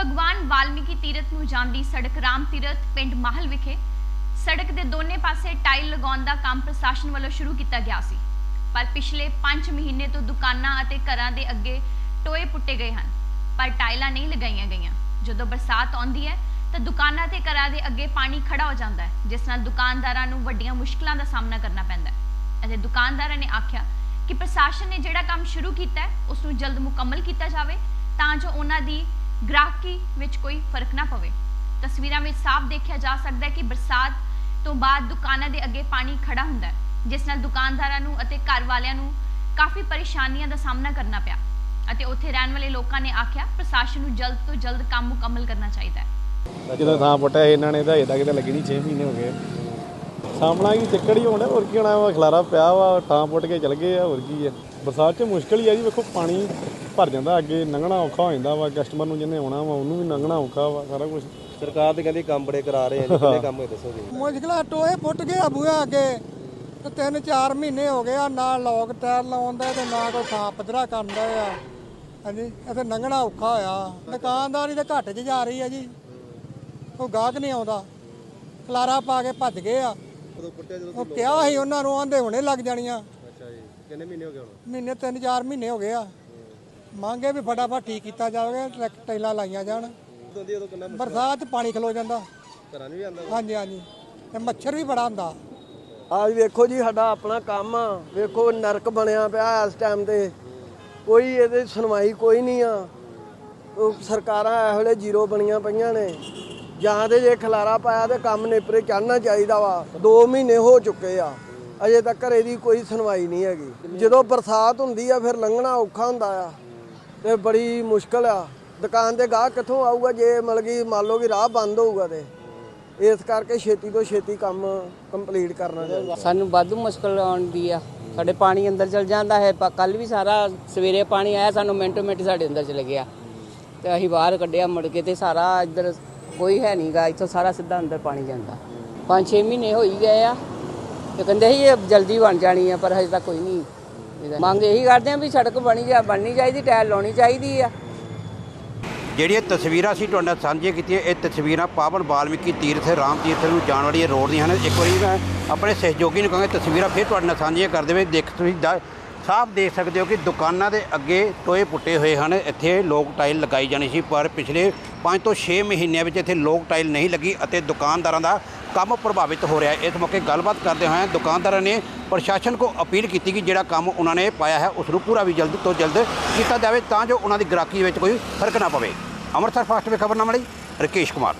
ਭਗਵਾਨ ਵਾਲਮੀਕੀ ਤੀਰਥ ਨੂੰ ਜਾਂਦੀ ਸੜਕ ਰਾਮ ਤੀਰਥ ਪਿੰਡ ਮਾਹਲ ਵਿਖੇ। ਸੜਕ ਦੇ ਦੋਨੇ ਪਾਸੇ ਟਾਈਲ ਲਗਾਉਣ ਦਾ ਕੰਮ ਪ੍ਰਸ਼ਾਸਨ ਵੱਲੋਂ ਸ਼ੁਰੂ ਕੀਤਾ ਗਿਆ ਸੀ। ਪਰ ਪਿਛਲੇ 5 ਮਹੀਨੇ ਤੋਂ ਦੁਕਾਨਾਂ ਅਤੇ ਘਰਾਂ ਦੇ ਅੱਗੇ ਟੋਏ ਪੁੱਟੇ ਗਏ ਹਨ। ਪਰ ਟਾਈਲਾਂ ਨਹੀਂ ਲਗਾਈਆਂ ਗਈਆਂ। ਜਦੋਂ ਬਰਸਾਤ ਆਉਂਦੀ ਹੈ, ਤਾਂ ਦੁਕਾਨਾਂ ਤੇ ਘਰਾਂ ਦੇ ਅੱਗੇ ਪਾਣੀ ਖੜਾ ਹੋ ਜਾਂਦਾ ਹੈ, ਜਿਸ ਨਾਲ ਦੁਕਾਨਦਾਰਾਂ ਨੂੰ ਵੱਡੀਆਂ ਮੁਸ਼ਕਲਾਂ ਦਾ ਸਾਹਮਣਾ ਕਰਨਾ ਪੈਂਦਾ ਹੈ। ਅਤੇ ਦੁਕਾਨਦਾਰਾਂ ਨੇ ਆਖਿਆ ਕਿ ਪ੍ਰਸ਼ਾਸਨ ਨੇ ਜਿਹੜਾ ਕੰਮ ਸ਼ੁਰੂ ਕੀਤਾ ਹੈ ਉਸ ਨੂੰ ਜਲਦ ਮੁਕੰਮਲ ਕੀਤਾ ਜਾਵੇ, ਤਾਂ ਜੋ ਉਹਨਾਂ ਦੀ ਗ੍ਰਾਹਕੀ ਵਿੱਚ ਕੋਈ ਫ਼ਰਕ ਨਾ ਪਵੇ। ਤਸਵੀਰਾਂ ਵਿੱਚ ਸਾਫ਼ ਦੇਖਿਆ ਜਾ ਸਕਦਾ ਹੈ ਕਿ ਬਰਸਾਤ ਤੋਂ ਬਾਅਦ ਦੁਕਾਨਾਂ ਦੇ ਅੱਗੇ ਪਾਣੀ ਖੜਾ ਹੁੰਦਾ ਹੈ, ਜਿਸ ਨਾਲ ਦੁਕਾਨਦਾਰਾਂ ਨੂੰ ਅਤੇ ਘਰ ਵਾਲਿਆਂ ਨੂੰ ਕਾਫੀ ਪਰੇਸ਼ਾਨੀਆਂ ਦਾ ਸਾਹਮਣਾ ਕਰਨਾ ਪਿਆ ਅਤੇ ਉੱਥੇ ਰਹਿਣ ਵਾਲੇ ਲੋਕਾਂ ਨੇ ਆਖਿਆ, ਪ੍ਰਸ਼ਾਸਨ ਨੂੰ ਜਲਦ ਤੋਂ ਜਲਦ ਕੰਮ ਮੁਕੰਮਲ ਕਰਨਾ ਚਾਹੀਦਾ ਹੈ। ਜਦੋਂ ਥਾਂ ਪੁੱਟਿਆ ਸੀ ਇਹਨਾਂ ਨੇ ਤਾਂ ਅਜੇ ਤੱਕ ਤਾਂ ਲੱਗੀ ਨਹੀਂ 6 ਮਹੀਨੇ ਹੋ ਗਏ। ਸਾਹਮਣਾ ਕੀ, ਚੱਕੜ ਹੀ ਹੋਣਾ, ਹੋਰ ਕੀ ਹੋਣਾ ਵਾ ਖਲਾਰਾ ਪਿਆ ਵਾ, ਥਾਂ ਪੁੱਟ ਕੇ ਚਲ ਗਏ ਆ, ਹੋਰ ਕੀ ਆ। ਬਰਸਾਤ 'ਚ ਮੁਸ਼ਕਲ ਹੀ ਆ ਜੀ ਵੇਖੋ ਪਾਣੀ ਭਰ ਜਾਂਦਾ ਅੱਗੇ ਲੰਘਣਾ ਔਖਾ ਹੋ ਜਾਂਦਾ ਵਾ ਕਸਟਮਰ ਨੂੰ ਜਿਹਨੇ ਆਉਣਾ ਵਾ ਉਹਨੂੰ ਵੀ ਲੰਘਣਾ ਔਖਾ ਵਾ ਸਾਰਾ ਕੁਝ ਸਰਕਾਰ ਤੇ ਕਹਿੰਦੀ ਕੰਮ ਬੜੇ ਕਰਾ ਰਹੇ ਆ ਜੀ ਕਿੰਨੇ ਕੰਮ ਹੋਏ ਦੱਸੋ ਜੀ। ਮੁਸ਼ਕਲਾਂ ਟੋਏ ਫੁੱਟ ਗਿਆ ਬੂਹਾ ਅੱਗੇ ਤੇ ਤਿੰਨ ਚਾਰ ਮਹੀਨੇ ਹੋ ਗਏ ਆ ਨਾ ਲੋਕ ਟਾਇਰ ਲਾਉਂਦਾ ਤੇ ਨਾ ਕੋਈ ਥਾਂ ਪੱਧਰਾ ਕਰਦਾ ਆ। ਹਾਂਜੀ ਇੱਥੇ ਲੰਘਣਾ ਔਖਾ ਹੋਇਆ। ਦੁਕਾਨਦਾਰੀ ਤਾਂ ਘੱਟ 'ਚ ਜਾ ਰਹੀ ਆ ਜੀ। ਕੋਈ ਗਾਹਕ ਨਹੀਂ ਆਉਂਦਾ। ਖਲਾਰਾ ਪਾ ਕੇ ਭੱਜ ਗਏ ਆ। ਉਦੋਂ ਪੁੱਟਿਆ ਜਦੋਂ ਉਹ ਕਿਹਾ ਸੀ ਉਹਨਾਂ ਨੂੰ ਆਂਦੇ ਹੁਣੇ ਲੱਗ ਜਾਣੀਆਂ। ਕਿੰਨੇ ਮਹੀਨੇ ਹੋ ਗਏ ਹੁਣ? ਮਹੀਨੇ ਤਿੰਨ ਚਾਰ ਮਹੀਨੇ ਹੋ ਗਏ ਆ। ਮੰਗੇ ਵੀ ਫਟਾਫਟ ਠੀਕ ਕੀਤਾ ਜਾਵੇ ਟਰੈਕ ਟੈਲਾਂ ਲਾਈਆਂ ਜਾਣ। ਉਦੋਂ ਦੀ ਉਦੋਂ ਕਿੰਨਾ ਬਰਸਾਤ 'ਚ ਪਾਣੀ ਖਲੋ ਜਾਂਦਾ। ਘਰਾਂ ਨੂੰ ਵੀ ਆਂਦਾ ਹਾਂਜੀ ਹਾਂਜੀ। ਤੇ ਮੱਛਰ ਵੀ ਬੜਾ ਹੁੰਦਾ। ਆਜ ਵੇਖੋ ਜੀ ਸਾਡਾ ਆਪਣਾ ਕੰਮ ਆ। ਵੇਖੋ ਨਰਕ ਬਣਿਆ ਪਿਆ ਇਸ ਟਾਈਮ ਤੇ। ਕੋਈ ਇਹਦੇ ਸੁਣਵਾਈ ਕੋਈ ਨਹੀਂ ਆ। ਉਹ ਸਰਕਾਰਾਂ ਇਹ ਵੇਲੇ ਜ਼ੀਰੋ ਬਣੀਆਂ ਪਈਆਂ ਨੇ। ਜਾਂ ਤੇ ਜੇ ਖਲਾਰਾ ਪਾਇਆ ਤੇ ਕੰਮ ਨੇਪਰੇ ਚੜਨਾ ਚਾਹੀਦਾ ਵਾ। 2 ਮਹੀਨੇ ਹੋ ਚੁੱਕੇ ਆ। ਅਜੇ ਤੱਕ ਇਹਦੀ ਕੋਈ ਸੁਣਵਾਈ ਨਹੀਂ ਹੈਗੀ। ਜਦੋਂ ਬਰਸਾਤ ਹੁੰਦੀ ਆ, ਫਿਰ ਲੰਘਣਾ ਔਖਾ ਹੁੰਦਾ ਆ। ਤੇ ਬੜੀ ਮੁਸ਼ਕਲ ਆ। ਦੁਕਾਨ ਦੇ ਗਾਹਕ ਕਿੱਥੋਂ ਆਊਗਾ ਜੇ ਮਤਲਬ ਕਿ ਮੰਨ ਲਓ ਕਿ ਰਾਹ ਬੰਦ ਹੋਊਗਾ ਤੇ। ਇਸ ਕਰਕੇ ਛੇਤੀ ਤੋਂ ਛੇਤੀ ਕੰਮ ਕੰਪਲੀਟ ਕਰਨਾ ਚਾਹੀਦਾ। ਸਾਨੂੰ ਵਾਧੂ ਮੁਸ਼ਕਲ ਆਉਂਦੀ ਆ। ਸਾਡੇ ਪਾਣੀ ਅੰਦਰ ਚਲ ਜਾਂਦਾ ਹੈ ਕੱਲ ਵੀ ਸਾਰਾ ਸਵੇਰੇ ਪਾਣੀ ਆਇਆ, ਸਾਨੂੰ ਮਿੰਟੋ ਮਿੰਟ ਸਾਡੇ ਅੰਦਰ ਚਲੇ ਗਿਆ। ਤੇ ਅਸੀਂ ਬਾਹਰ ਕੱਢਿਆ ਮੁੜ ਕੇ ਤੇ ਸਾਰਾ ਇੱਧਰ ਕੋਈ ਹੈ ਨਹੀਂਗਾ ਇੱਥੋਂ ਸਾਰਾ ਸਿੱਧਾ ਅੰਦਰ ਪਾਣੀ ਜਾਂਦਾ। 5-6 ਮਹੀਨੇ ਹੋ ਹੀ ਗਏ ਆ। ਤੇ ਕਹਿੰਦੇ ਸੀ ਇਹ ਜਲਦੀ ਬਣ ਜਾਣੀ ਆ ਪਰ ਹਜੇ ਤੱਕ ਕੋਈ ਨਹੀਂ। ਮੰਗ ਇਹੀ ਕਰਦੇ ਆ ਵੀ ਸੜਕ ਬਣੀ ਜਾ ਬਣਨੀ ਚਾਹੀਦੀ ਟਾਇਲ ਲਾਉਣੀ ਚਾਹੀਦੀ ਆ। ਜਿਹੜੀਆਂ ਤਸਵੀਰਾਂ ਅਸੀਂ ਤੁਹਾਡੇ ਨਾਲ ਸਾਂਝੀਆਂ ਕੀਤੀਆਂ ਇਹ ਤਸਵੀਰਾਂ ਪਾਵਨ ਵਾਲਮੀਕੀ ਤੀਰਥ ਰਾਮ ਤੀਰਥ ਨੂੰ ਜਾਣ ਵਾਲੀ ਰੋਡ ਦੀਆਂ ਹਨ। ਇੱਕ ਵਾਰੀ ਮੈਂ ਆਪਣੇ ਸਹਿਯੋਗੀ ਨੂੰ ਕਹਾਂਗਾ ਤਸਵੀਰਾਂ ਫਿਰ ਤੁਹਾਡੇ ਨਾਲ ਸਾਂਝੀਆਂ ਕਰਦੇ ਹੋਏ ਦੇਖ ਤੁਸੀਂ ਸਾਫ਼ ਦੇਖ ਸਕਦੇ ਹੋ ਕਿ ਦੁਕਾਨਾਂ ਦੇ ਅੱਗੇ ਟੋਏ ਪੁੱਟੇ ਹੋਏ ਹਨ। ਇੱਥੇ ਲੋਕ ਟਾਈਲ ਲਗਾਈ ਜਾਣੀ ਸੀ ਪਰ ਪਿਛਲੇ 5 ਤੋਂ 6 ਮਹੀਨਿਆਂ ਵਿੱਚ ਇੱਥੇ ਲੋਕ ਟਾਈਲ ਨਹੀਂ ਲੱਗੀ ਅਤੇ ਦੁਕਾਨਦਾਰਾਂ ਦਾ ਕੰਮ ਪ੍ਰਭਾਵਿਤ ਹੋ ਰਿਹਾ ਹੈ। ਇਸ ਮੌਕੇ ਗੱਲਬਾਤ ਕਰਦੇ ਹੋਏ ਦੁਕਾਨਦਾਰਾਂ ਨੇ ਪ੍ਰਸ਼ਾਸਨ ਕੋ ਅਪੀਲ ਕੀਤੀ ਕਿ ਜਿਹੜਾ ਕੰਮ ਉਹਨਾਂ ਨੇ ਪਾਇਆ ਹੈ, ਉਸ ਨੂੰ ਪੂਰਾ ਵੀ ਜਲਦ ਤੋਂ ਜਲਦ ਕੀਤਾ ਜਾਵੇ ਤਾਂ ਜੋ ਉਹਨਾਂ ਦੀ ਗ੍ਰਾਹਕੀ ਵਿੱਚ ਕੋਈ ਫ਼ਰਕ ਨਾ ਪਵੇ। ਅੰਮ੍ਰਿਤਸਰ ਫਾਸਟ ਵੇ ਖਬਰਨਾਮਾ ਲਈ ਰਕੇਸ਼ ਕੁਮਾਰ।